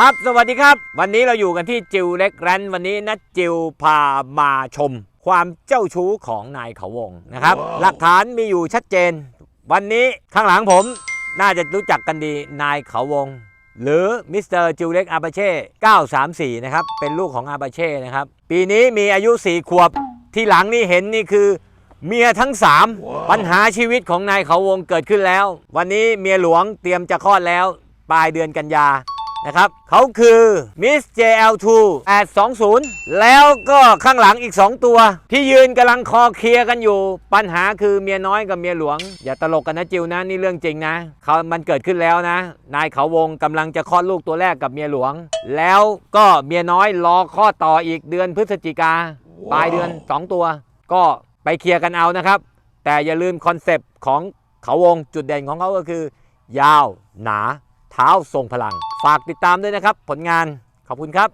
ครับ สวัสดีครับ วันนี้เราอยู่กันที่จิวเล็กแรนวันนี้นัดจิวพามาชม ความเจ้าชู้ของนายเขาวงนะครับ หลักฐานมีอยู่ชัดเจน วันนี้ข้างหลังผมน่าจะรู้จักกันดีนายเขาวง หรือมิสเตอร์จิวเล็กอาบาเช่934 นะครับ เป็นลูกของอาบาเช่นะครับ ปีนี้มีอายุ 4 ขวบที่หลังนี่เห็นนี่คือเมียทั้ง 3 ปัญหาชีวิตของนายเขาวงเกิดขึ้นแล้ว วันนี้เมียหลวงเตรียมจะคลอดแล้ว ปลายเดือนกันยา นะครับเขาคือ Miss JL2 820 แล้วก็ข้างหลังอีก 2 ตัว ที่ยืนกำลังคอเคลียร์กันอยู่ ปัญหาคือเมียน้อยกับเมียหลวง อย่าตลกกันนะจิวนะนี่เรื่องจริงนะเขามันเกิดขึ้นแล้วนะ นายเขาวงกำลังจะคลอดลูกตัวแรกกับเมียหลวง แล้วก็เมียน้อยรอคลอดต่ออีกเดือนพฤศจิกาปลายเดือน 2 ตัว ก็ไปเคลียร์กันเอานะครับ แต่อย่าลืมคอนเซปต์ของเขาวงจุดเด่นของเขาก็คือ ยาวหนา เท้าทรงพลัง ฝากติดตามด้วยนะครับ ผลงานขอบคุณครับ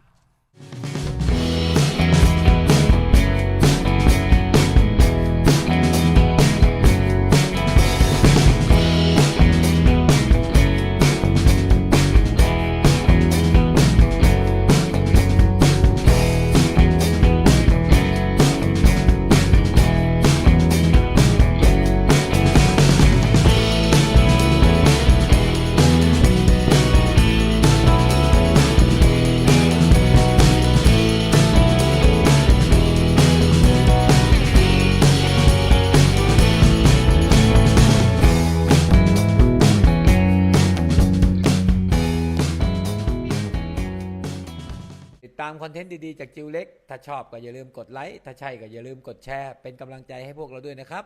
ตามคอนเทนต์ดี ๆ จากจิวเล็ก ถ้าชอบก็อย่าลืมกดไลค์ ถ้าใช่ก็อย่าลืมกดแชร์ เป็นกำลังใจให้พวกเราด้วยนะครับ